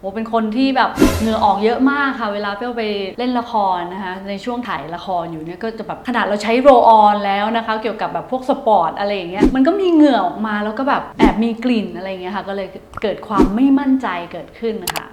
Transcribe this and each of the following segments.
โอ้เป็นคนที่แบบเหงื่อออกเยอะมากค่ะ เวลาเปรี้ยวไปเล่นละครนะคะในช่วงถ่ายละครอยู่เนี่ยก็จะแบบขนาดเราใช้โรออนแล้วนะคะ เกี่ยวกับแบบพวกสปอร์ตอะไรอย่างเงี้ยมันก็มีเหงื่อออกมาแล้วก็แบบแอบมีกลิ่นอะไรอย่างเงี้ยค่ะก็เลยเกิดความไม่มั่นใจเกิดขึ้นนะคะ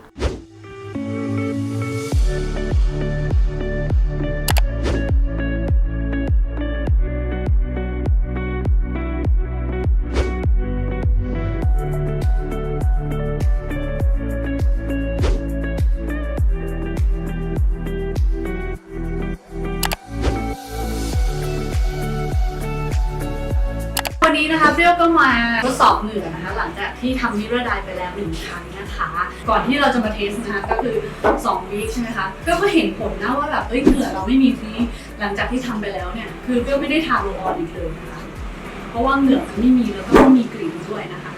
วันนี้นะคะเปรี้ยวก็มาทดสอบเหงื่อนะคะ หลังจากที่ทำนิรดายไปแล้วหนึ่งครั้งนะคะ ก่อนที่เราจะมาเทสนะคะก็คือ2วีคใช่ไหมคะเปรี้ยวก็เห็นผลนะว่าแบบเอ้ยเหงื่อเราไม่มีทีนี้หลังจากที่ทำไปแล้วเนี่ยคือเปรี้ยวไม่ได้ทาโรลออนอีกเลยนะคะ เพราะว่าเหงื่อมันไม่มีแล้วก็ไม่มีกลิ่นด้วยนะคะ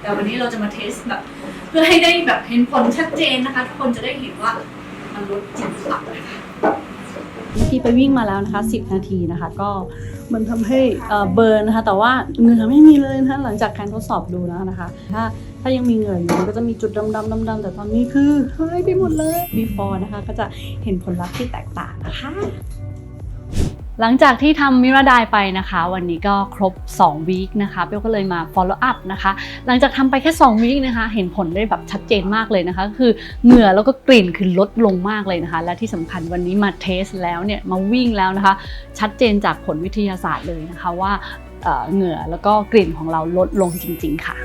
แต่วันนี้เราจะมาเทสแบบเพื่อให้ได้แบบเห็นผลชัดเจนนะคะ ทุกคนจะได้เห็นว่ามันลดจริงหรือเปล่านะคะ พี่ไปวิ่งมาแล้วนะคะ 10 นาทีนะคะ ก็มันทำให้เอ่อเบิร์นนะคะ แต่ว่าเหงื่อไม่มีเลยนะคะหลังจากการทดสอบดูแล้วนะคะ ถ้าถ้ายังมีเหงื่ออยู่ก็จะมีจุดดำๆดำๆแต่ตอนนี้คือหายไปหมดเลย before นะคะ ก็จะเห็นผลลัพธ์ที่แตกต่างนะคะ หลังจากที่ทำมิราไดไปนะคะ วันนี้ก็ครบ2วีคนะคะเปียวก็เลยมา follow up นะคะ หลังจากทำไปแค่2วีคนะคะ เห็นผลได้แบบชัดเจนมากเลยนะคะ คือเหงื่อแล้วก็กลิ่นคือลดลงมากเลยนะคะ และที่สำคัญวันนี้มาเทสแล้วเนี่ยมาวิ่งแล้วนะคะ ชัดเจนจากผลวิทยาศาสตร์เลยนะคะว่าเอ่อเหงื่อแล้วก็กลิ่นของเราลดลงจริง ๆ ค่ะ